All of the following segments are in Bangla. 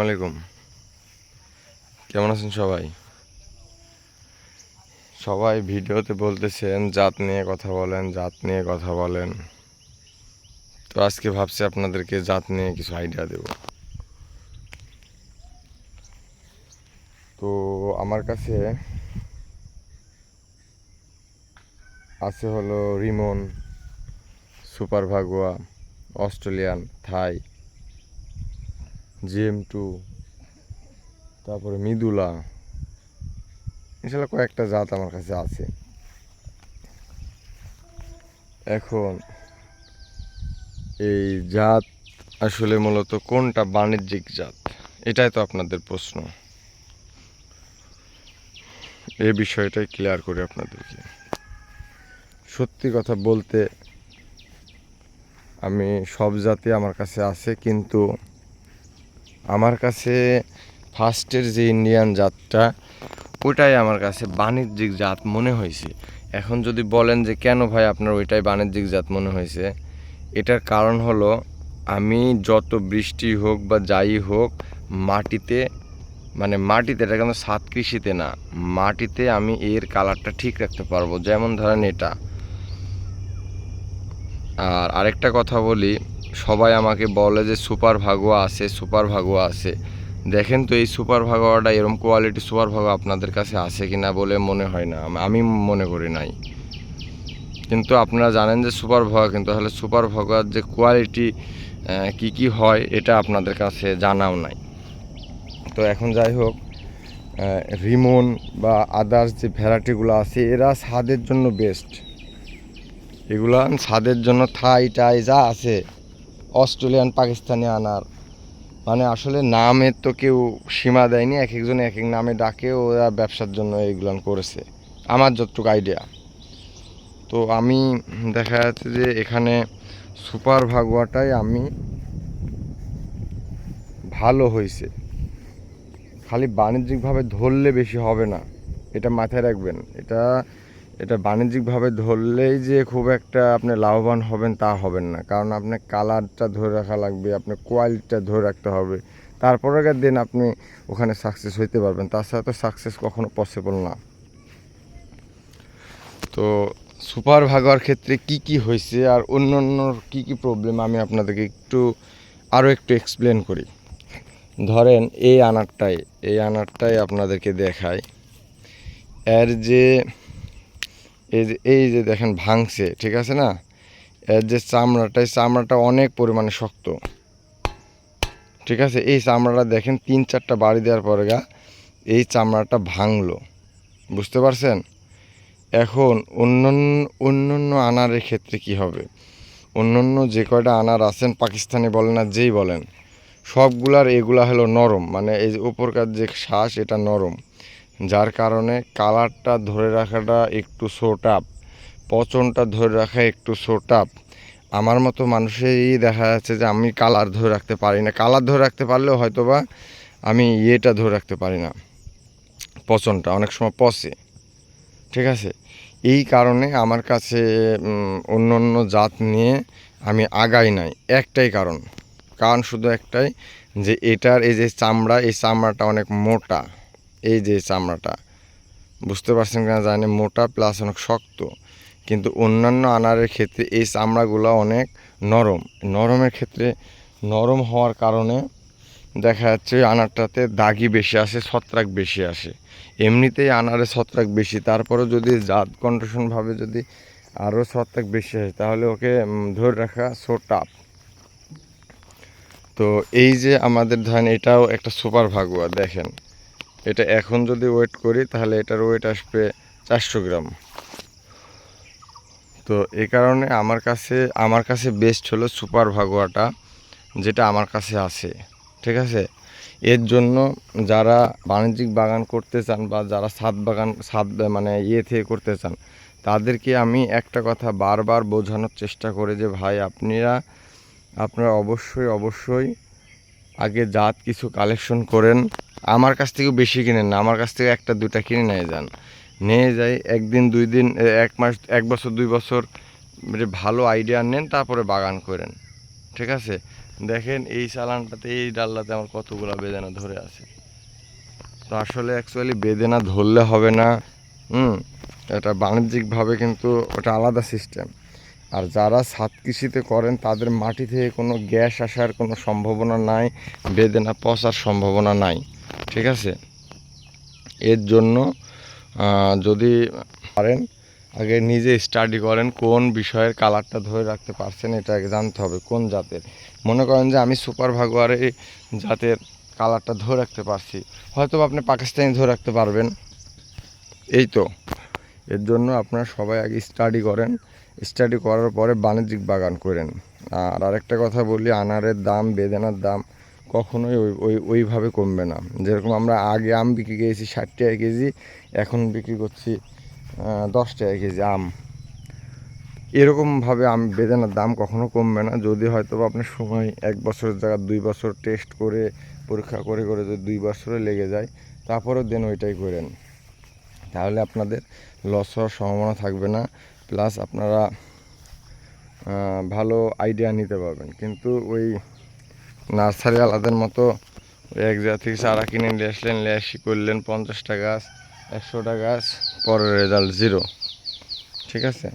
আলাইকুম। কেমন আছেন সবাই? সবাই ভিডিওতে বলতেছেন, জাত নিয়ে কথা বলেন, জাত নিয়ে কথা বলেন। তো আজকে ভাবছি আপনাদেরকে জাত নিয়ে কিছু আইডিয়া দেব। তো আমার কাছে আছে হলো Rimon, super ভাগুয়া, Australian, Thai. GM two, তারপরে মৃদুলা এছাড়া কয়েকটা জাত আমার কাছে আছে। এখন এই জাত আসলে মূলত কোনটা বাণিজ্যিক জাত? এটাই তো আপনাদের প্রশ্ন। এ বিষয়টাই ক্লিয়ার করি আপনাদেরকে। সত্যি কথা বলতে আমি সব জাতি আমার কাছে আছে, কিন্তু আমার কাছে ফার্স্টের যে ইন্ডিয়ান জাতটা ওটাই আমার কাছে বাণিজ্যিক জাত মনে হয়েছে। এখন যদি বলেন যে কেন ভাই আপনার ওইটাই বাণিজ্যিক জাত মনে হয়েছে, এটার কারণ হলো আমি যত বৃষ্টি হোক বা যাই হোক, মাটিতে মানে মাটিতে এটা কিন্তু সাত কৃষিতে না, মাটিতে আমি এর কালারটা ঠিক রাখতে পারব। যেমন ধরেন এটা। আর আরেকটা কথা বলি সবাই আমাকে বলে যে সুপার ভাগুয়া আছে, সুপার ভাগুয়া আছে। দেখেন তো এই সুপার ভাগুয়াটা এরকম কোয়ালিটি সুপার ভাগুয়া আপনাদের কাছে আছে কি না বলে মনে হয় না। আমি মনে করি নাই। কিন্তু আপনারা জানেন যে সুপার ভাগা কিন্তু তাহলে সুপার ভাগুয়ার যে কোয়ালিটি কি কি হয় এটা আপনাদের কাছে জানাও নাই। তো এখন যাই হোক রিমন বা আদার্স যে ভ্যারাইটিগুলো আছে, এরা স্বাদের জন্য বেস্ট এগুলা স্বাদের জন্য থাই টাই যা আছে অস্ট্রেলিয়ান, পাকিস্তানি আনার। মানে আসলে নামের তো কেউ সীমা দেয়নি, এক একজন এক এক নামে ডাকে, ওরা ব্যবসার জন্য এইগুলান করেছে। আমার যতটুকু আইডিয়া তো আমি দেখা যাচ্ছে যে এখানে সুপার ভাগুয়াটাই আমি ভালো হয়েছে। খালি বাণিজ্যিকভাবে ধরলে বেশি হবে না। এটা মাথায় রাখবেন। এটা এটা বাণিজ্যিকভাবে ধরলেই যে খুব একটা আপনি লাভবান হবেন তা হবেন না। কারণ আপনার কালারটা ধরে রাখা লাগবে আপনার কোয়ালিটিটা ধরে রাখতে হবে। তারপরে দিন আপনি ওখানে সাকসেস হইতে পারবেন। তাছাড়া তো সাকসেস কখনো পসিবল না। তো সুপার ভাগার ক্ষেত্রে কি কি হয়েছে আর অন্য অন্য কী কী প্রবলেম আমি আপনাদেরকে একটু আরও একটু এক্সপ্লেন করি। ধরেন এই আনারটাই এই আনারটাই আপনাদেরকে দেখায় এর যে এই যে এই যে দেখেন ভাঙছে, ঠিক আছে না? এর যে চামড়াটা, এই চামড়াটা অনেক পরিমাণে শক্ত। ঠিক আছে? এই চামড়াটা দেখেন তিন চারটা বাড়ি দেওয়ার পরে গা, এই চামড়াটা ভাঙলো। বুঝতে পারছেন? এখন অন্যান্য অন্যান্য আনারের ক্ষেত্রে কি হবে? অন্যান্য যে কয়টা আনার আছেন, পাকিস্তানি বলেন আর যেই বলেন, সবগুলার এগুলা হলো নরম। মানে এই যে উপরকার যে শ্বাস, এটা নরম। যার কারণে কালারটা ধরে রাখাটা একটু সোটাপ পচনটা ধরে রাখা একটু সোটাপ আমার মতো মানুষেরই দেখা যাচ্ছে যে আমি কালার ধরে রাখতে পারি না। কালার ধরে রাখতে পারলেও হয়তোবা আমি ইয়েটা ধরে রাখতে পারি না, পচনটা অনেক সময় পচে। ঠিক আছে? এই কারণে আমার কাছে অন্য অন্য জাত নিয়ে আমি আগাই নাই। একটাই কারণ। কারণ শুধু একটাই যে এটার এই যে চামড়া, এই চামড়াটা অনেক মোটা। এই যে চামড়াটা, বুঝতে পারছেন কিনা জানি মোটা প্লাস অনেক শক্ত, কিন্তু অন্যান্য আনারের ক্ষেত্রে এই চামড়াগুলো অনেক নরম। নরমের ক্ষেত্রে নরম হওয়ার কারণে দেখা যাচ্ছে আনারটাতে দাগি বেশি আসে, ছত্রাক বেশি আসে। এমনিতেই আনারে ছত্রাক বেশি তারপরে যদি জাত কন্ডিশনভাবে যদি আরও ছত্রাক বেশি আসে, তাহলে ওকে ধরে রাখা সো টাফ তো এই যে আমাদের ধান এটাও একটা সুপার ভাগুয়া, দেখেন। এটা এখন যদি ওয়েট করি, তাহলে এটার ওয়েট আসবে চারশো গ্রাম। তো এই কারণে আমার কাছে আমার কাছে বেস্ট হলো সুপার ভাগোয়াটা যেটা আমার কাছে আছে, ঠিক আছে? এর জন্য যারা বাণিজ্যিক বাগান করতে চান বা যারা ছাদ বাগান ছাদ মানে ইয়ে থেকে করতে চান, তাদেরকে আমি একটা কথা বারবার বোঝানোর চেষ্টা করি যে, ভাই, আপনারা আপনারা অবশ্যই অবশ্যই আগে জাত কিছু কালেকশন করেন, আমার কাছ থেকেও বেশি কিনেন না, আমার কাছ থেকে একটা দুটা কিনে নিয়ে যান। নিয়ে যাই, একদিন, দুই দিন এক মাস, এক বছর, দুই বছর ভালো আইডিয়া নেন, তারপরে বাগান করেন। ঠিক আছে? দেখেন এই চালানটাতে, এই ডাল্লাতে আমার কতগুলো বেদানা ধরে আছে। তো আসলে অ্যাকচুয়ালি বেদেনা ধরলে হবে না, হুম? এটা বাণিজ্যিকভাবে কিন্তু ওটা আলাদা সিস্টেম আর যারা ছাদ কৃষিতে করেন, তাদের মাটি থেকে কোনো গ্যাস আসার কোনো সম্ভাবনা নাই বেদেনা পচার সম্ভাবনা নাই, ঠিক আছে? এর জন্য যদি পারেন, আগে নিজে স্টাডি করেন কোন বিষয়ের কালারটা ধরে রাখতে পারছেন, এটা আগে জানতে হবে, কোন জাতের? মনে করেন যে আমি সুপার ভাগুয়ারে জাতের কালারটা ধরে রাখতে পারছি হয়তো আপনি পাকিস্তানি ধরে রাখতে পারবেন, এই তো। এর জন্য আপনারা সবাই আগে স্টাডি করেন স্টাডি করার পরে বাণিজ্যিক বাগান করেন। আর আরেকটা কথা বলি, আনারের দাম, বেদানার দাম কখনোই ওই ওই, ওইভাবে কমবে না। যেরকম আমরা আগে আম বিক্রি করেছি ষাট টাকা কেজি, এখন বিক্রি করছি দশ টাকা কেজি আম। এরকমভাবে আম, বেদানার দাম কখনো কমবে না। যদি হয়তো আপনার সময় এক বছরের জায়গায় দুই বছর টেস্ট করে, পরীক্ষা করে করে যদি দুই বছরে লেগে যায় তারপরেও দেন ওইটাই করেন। তাহলে আপনাদের লস হওয়ার সম্ভাবনা থাকবে না। প্লাস আপনারা ভালো আইডিয়া নিতে পারবেন। কিন্তু ওই নার্সারি আলাদের মতো এক জায়গা থেকে চারা কিনে নিয়ে আসলেন আসি করলেন পঞ্চাশটা গাছ, একশোটা গাছ, পরের রেজাল্ট জিরো ঠিক আছে?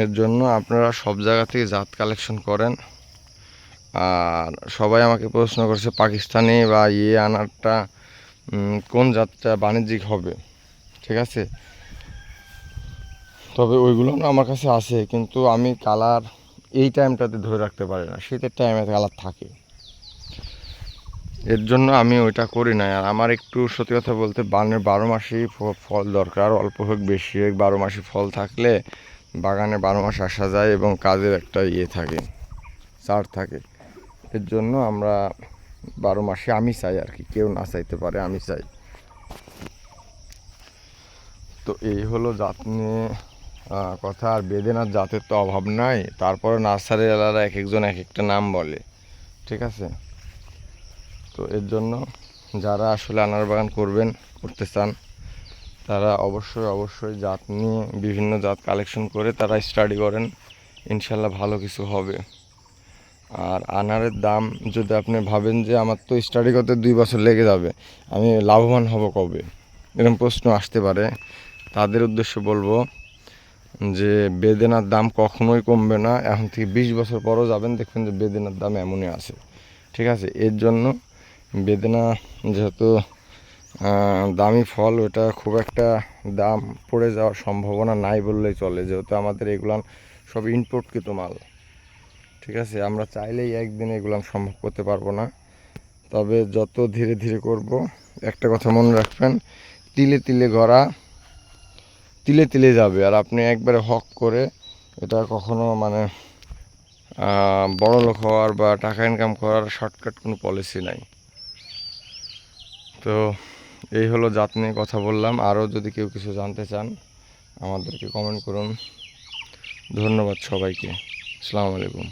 এর জন্য আপনারা সব জায়গা থেকে জাত কালেকশন করেন। আর সবাই আমাকে প্রশ্ন করছে, পাকিস্তানি বা ইয়ে আনারটা কোন জাতটা বাণিজ্যিক হবে? ঠিক আছে? তবে ওইগুলো না আমার কাছে আছে, কিন্তু আমি কালার এই টাইমটাতে ধরে রাখতে পারি না। শীতের টাইমে কালার থাকে। এর জন্য আমি ওইটা করি না আর আমার একটু সত্যি কথা বলতে বানের বারো মাসেই ফল দরকার। অল্প হোক বেশি হোক বারো মাসে ফল থাকলে বাগানে বারো মাস আসা যায় এবং কাজের একটা ইয়ে থাকে চার থাকে। এর জন্য আমরা বারো মাসে আমি চাই আর কি। কেউ না চাইতে পারে, আমি চাই। তো এই হলো জাত নিয়ে কথা আর বেদেনার জাতের তো অভাব নাই। তারপরে নার্সারি এলারা এক একজন এক একটা নাম বলে, ঠিক আছে? তো এর জন্য যারা আসলে আনার বাগান করবেন, করতে চান, তারা অবশ্যই অবশ্যই জাত নিয়ে বিভিন্ন জাত কালেকশন করে তারা স্টাডি করেন। ইনশাল্লাহ ভালো কিছু হবে। আর আনারের দাম যদি আপনি ভাবেন যে আমার তো স্টাডি করতে দুই বছর লেগে যাবে, আমি লাভবান হব কবে? এরকম প্রশ্ন আসতে পারে। তাদের উদ্দেশ্য বলব যে বেদেনার দাম কখনোই কমবে না। এখন থেকে বিশ বছর পরও যাবেন, দেখবেন যে বেদেনার দাম এমনই আছে। ঠিক আছে? এর জন্য বেদেনা যেহেতু দামি ফল, ওটা খুব একটা দাম পড়ে যাওয়ার সম্ভাবনা নাই বললেই চলে। যেহেতু আমাদের এগুলান সব ইনপোর্টকৃত মাল। ঠিক আছে? আমরা চাইলেই একদিন এগুলান সম্ভব করতে পারব না। তবে যত ধীরে ধীরে করব, একটা কথা মনে রাখবেন, তিলে তিলে গড়া তিলে তিলে যাবে। আর আপনি একবারে হক করে এটা কখনো মানে বড় লোক হওয়ার বা টাকা ইনকাম করার শর্টকাট কোনো পলিসি নাই। তো এই হলো জাত নিয়ে কথা বললাম। আরও যদি কেউ কিছু জানতে চান, আমাদেরকে কমেন্ট করুন। ধন্যবাদ সবাইকে। আসসালামু আলাইকুম।